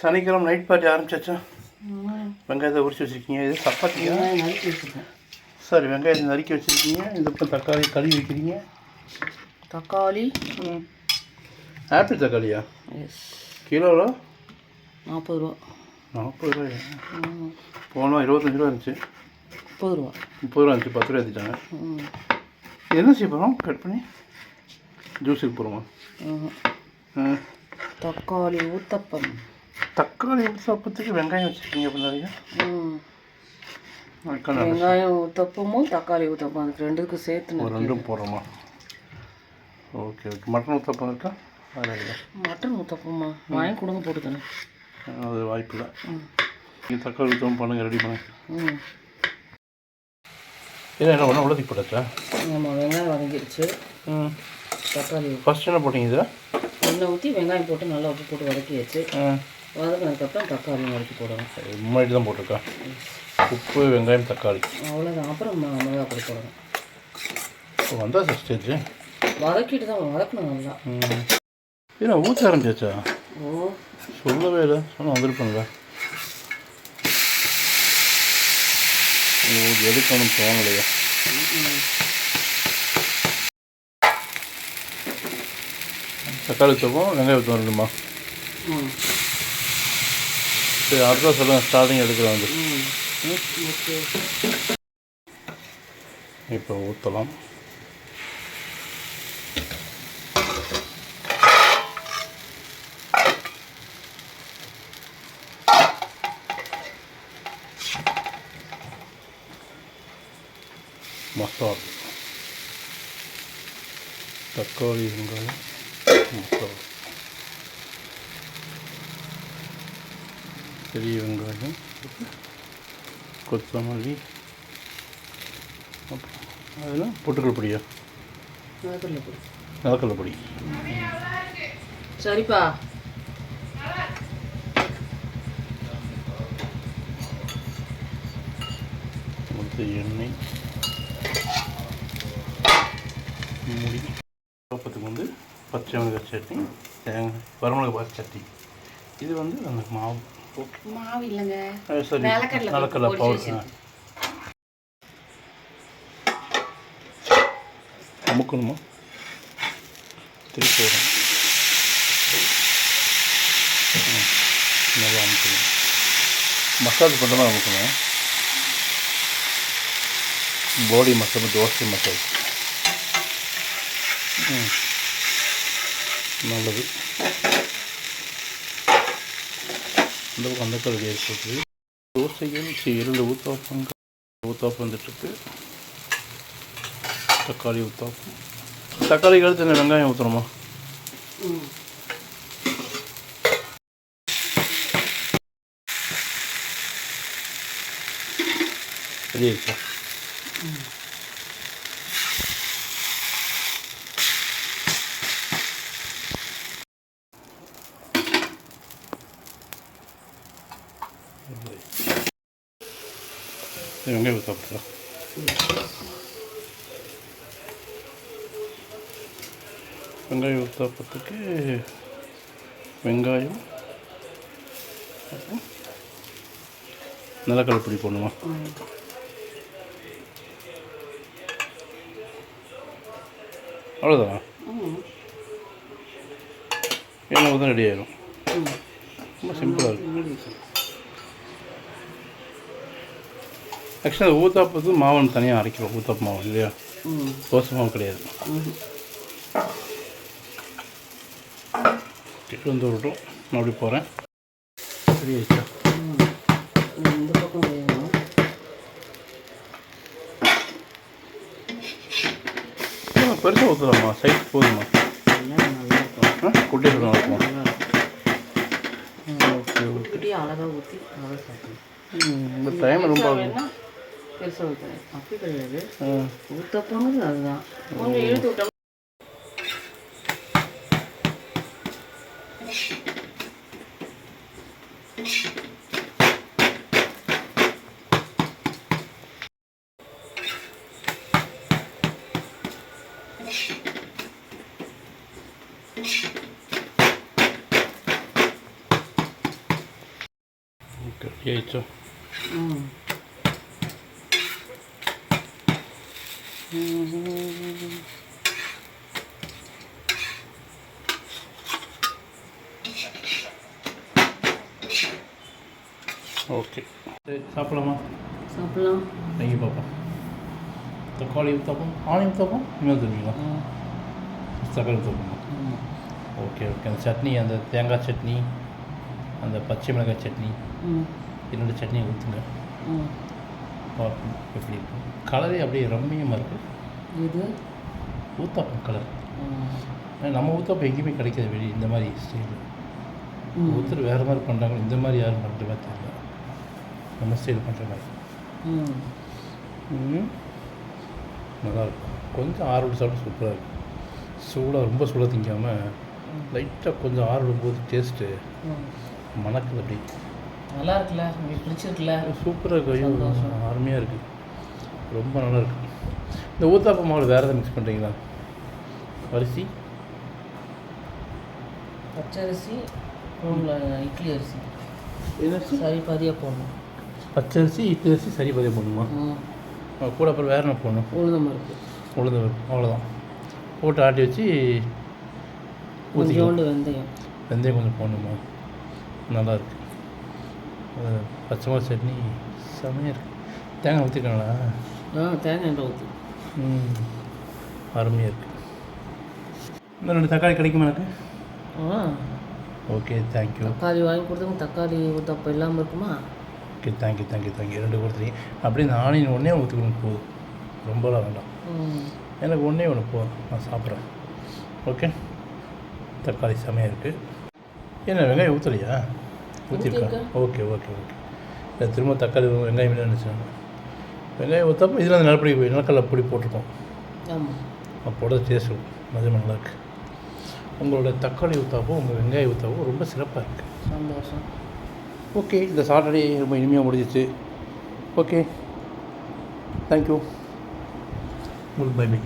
சனிக்கிழமை night party ஆரம்பிச்சாச்சா? வெங்காயத்தை உரிச்சு வச்சுருக்கீங்க. இது சப்பாத்தியா? சரி வெங்காயத்தை நறுக்கி வச்சுருக்கீங்க. இந்த பக்கம் தக்காளி கழுவி வைக்கிறீங்க. தக்காளி ஆப்பிள் தக்காளியா? எஸ் கிலோவில் நாற்பது ரூபா. நாற்பது ரூபாயா? போனோம் இருபத்தஞ்சி ரூபா இருந்துச்சு. முப்பது ரூபா. முப்பது ரூபா இருந்துச்சு பத்து ரூபா ம். என்ன செய்ய போகிறோம் கட் பண்ணி ஜூஸுக்கு போகிறோமா. தக்காளி ஊத்தப்பம். தக்காளி ஊற்றப்பத்துக்கு வெங்காயம் வச்சுருக்கீங்க அப்படின்னா ம். அதுக்கான வெங்காயம் ஊத்தப்பமும் தக்காளி ஊத்தப்பம் அதுக்கு ரெண்டுக்கும் சேர்த்து ரெண்டும் போடுறோமா? Okay okay. மட்டன் ஊற்றப்பம் இருக்கா? மட்டன் ஊத்தப்பமா வாங்கி கொடுங்க போட்டு தானே அது வாய்ப்பு இல்லை. ம். நீங்கள் தக்காளி ஊற்றவும் பண்ணுங்கள் ரெடி பண்ணுங்க. ம். இல்லை என்ன ஒன்றா போட்டாச்சா? ஆமாம் வெங்காயம் வதங்கிடுச்சு. ம். தக்காளி ஃபஸ்ட் என்ன போட்டீங்க இதில்? எண்ணெய் ஊற்றி வெங்காயம் போட்டு நல்லா உப்பு போட்டு வதக்கியாச்சு. ம். வதக்கினதுக்கப்புறம் தக்காளி வதக்கி போடணும். முன்னாடி தான் போட்டிருக்கா? உப்பு வெங்காயம் தக்காளி. அவ்வளோதான் அப்புறம் மிளகா பொடி போடணும். இப்போ வந்தால் ஸ்டேஜ். வதக்கிட்டு தான் வதக்கணும் நல்லா ஏன்னா ஊற்ற ஆரம்பிச்சாச்சா? ஓ. சொல்லவே இல்லை. சொன்னால் வந்திருப்பேன்ல. உங்களுக்கு எடுக்கணும் தோணலையா. தக்காளி தூக்கம் வெங்காயம் வேண்டுமா ம். சரி அடுத்த சொல்லுங்கள் ஸ்டார்டிங் எடுக்கிறேன் வந்து. இப்போ ஊற்றலாம் மசால். தக்காளி வெங்காயம் மசால். பெரிய வெங்காயம் கொத்தமல்லி. அதெல்லாம் பொட்டுக்கல் பொடியா? வதக்கல பொடி. நிலக்கடலை பொடி. சரிப்பா. எண்ணெய். மூடி. பத்துக்கு வந்து பச்சை மிளகாய் சட்னி தேங்காய் வரமிளகாய் சட்னி. இது வந்து அந்த மாவு. ஓகே மாவு இல்லைங்க சரி நிலக்கடலை நிலக்கடலை பொடி பவுடர். வச்சிருக்கேன். அமுக்கணுமா? திருப்பி வரும் ம், நல்லா அமுக்கணும். மசாஜ் பண்ணுறதா அமுக்கணும். பாடி மசாஜ் தோசை மசாஜ் நல்லது. இந்த பக்கம் அந்த கல்வி இருக்குது தோசைகள் இரண்டு ஊத்தாப்பங்கள் ஊத்தாப்பம் வந்துட்டுருக்கு. தக்காளி ஊத்தாப்பம். தக்காளி கழுத்து என்ன வெங்காயம் ஊற்றுறோமா ரெடி ஆயிடுச்சா? வெங்காயம் ஊற்றாப்பா வெங்காயம் ஊத்தாப்பத்துக்கு வெங்காயம் அப்புறம் நிலக்கடலை பொடி போடணுமா. அவ்வளோதானா எண்ணெய் ஊற்றி ரெடி ஆயிடும் ரொம்ப சிம்பிளாக இருக்கும் ஆக்சுவலாக ஊத்தாப்பத்து மாவன் தனியாக அரைக்கிறோம். ஊத்தாப்பு மாவு இல்லையா? தோசை மாவு கிடையாது. கிட்ட வந்து விட்டும் நான் அப்படி போகிறேன் ரெடி ஆயிடுச்சா? ம். இந்த பக்கம் வேணும். பெருசாக ஊற்றலாமா சைஸ் போதுமா? குட்டி நல்லா இருக்குமா. Okay okay. அழகாக ஊற்றி இந்த டைம் ரொம்ப பெருசு ஊற்றுறேன் அப்படி கிடையாது ஊற்ற போனது அதுதான் கொஞ்சம் இழுத்து விட்டோம் 여기 있죠. 응. ஓகே சரி சாப்பிடலாமா? சாப்பிட்லாம். வாங்கி பார்ப்போம் தக்காளி ஊற்றப்போம் ஆனியன் ஊற்றப்போம் இன்னும் தருவீங்களா தக்காளி ஊற்றப்போமா ம் ஓகே ஓகே அந்த சட்னி அந்த தேங்காய் சட்னி அந்த பச்சை மிளகாய் சட்னி இரண்டு சட்னியை ஊற்றுங்க பார்ப்போம். எப்படி இருக்கும் கலரே அப்படியே ரம்மியமாக இருக்குது இது? ஊத்தாப்பம் கலர். நம்ம ஊத்தாப்பம் எங்கேயுமே கிடைக்காது வெளியே இந்த மாதிரி ஸ்டைல் ம். ஒருத்தர் வேறு மாதிரி பண்ணுறாங்க இந்த மாதிரி யாரும் பண்ணுற மாதிரி தெரியல. நம்ம ஸ்டைல் பண்ணுற மாதிரி. நல்லாயிருக்கும் கொஞ்சம் ஆறுவிட்டு சாப்பிட்டு சூப்பராக இருக்கும். சூடாக ரொம்ப சூடாக திங்காமல் லைட்டாக கொஞ்சம் ஆறுவிடும் போது டேஸ்ட்டு மணக்குது அப்படி நல்லா இருக்குல்ல உங்களுக்கு பிடிச்சிருக்குல்ல? சூப்பராக இருக்கு. ஐயோ. அருமையாக இருக்குது ரொம்ப நல்லா இருக்கு இந்த ஊத்தாப்பம் மாவில் வேறு எதாவது மிக்ஸ் பண்ணுறீங்களா அரிசி? பச்சரிசி போடல இட்லி அரிசி. என்ன சரி பாதியாக போடணும். பச்சரிசி இட்லி அரிசி சரி பதிய போடணுமா? கூட அப்புறம் வேறு என்ன போடணும்? உளுந்தம் பருப்பு. உளுந்து பருப்பு அவ்வளோதான் போட்டு ஆட்டி வச்சு கொஞ்சோண்டு வெந்தயம். வெந்தயம் கொஞ்சம் போடணுமா? நல்லா இருக்கு அது பச்சை மிளகா சட்னி செமையாக இருக்கு. தேங்காய் ஊற்றிருக்காங்களா ஆ தேங்காய் ஊற்றி ம் அருமையாக இருக்கு. இன்னும் ரெண்டு தக்காளி கிடைக்குமா எனக்கு? ஆ. ஓகே தேங்க்யூ தக்காளி வாங்கி கொடுத்தவங்க தக்காளி ஊற்றப்போ இல்லாமல் இருக்குமா? ஓகே தேங்க்யூ தேங்க்யூ தேங்க்யூ ரெண்டு கொடுத்துருங்க அப்படியே இந்த ஆனியன் ஒன்றே ஊற்றிக்கணும் போதும். ரொம்பலாம் வேண்டாம். ம். எனக்கு ஒன்றே ஒன்று போதும். நான் சாப்பிட்றேன். ஓகே? தக்காளி செமையாக இருக்குது என்ன வெங்காயம் ஊற்றலையா ஊத்திருக்கேன். Okay okay okay. இல்லை திரும்ப தக்காளி வெங்காயம் நினச்சேன். வெங்காயம் ஊற்றப்போ இதில் அந்த நிலப்பொடி நிலக்கடலை பொடி போட்டிருக்கோம். ஆமாம் அப்போட டேஸ்ட் இருக்கும் அது நல்லா இருக்கு. உங்களோட தக்காளி ஊத்தாப்போ உங்கள் வெங்காய ஊத்தாப்போ ரொம்ப சிறப்பாக இருக்குது சந்தோஷம். ஓகே இந்த சாட்டர்டே ரொம்ப இனிமையாக முடிஞ்சிச்சு. ஓகே. தேங்க்யூ உங்களுக்கு பை பை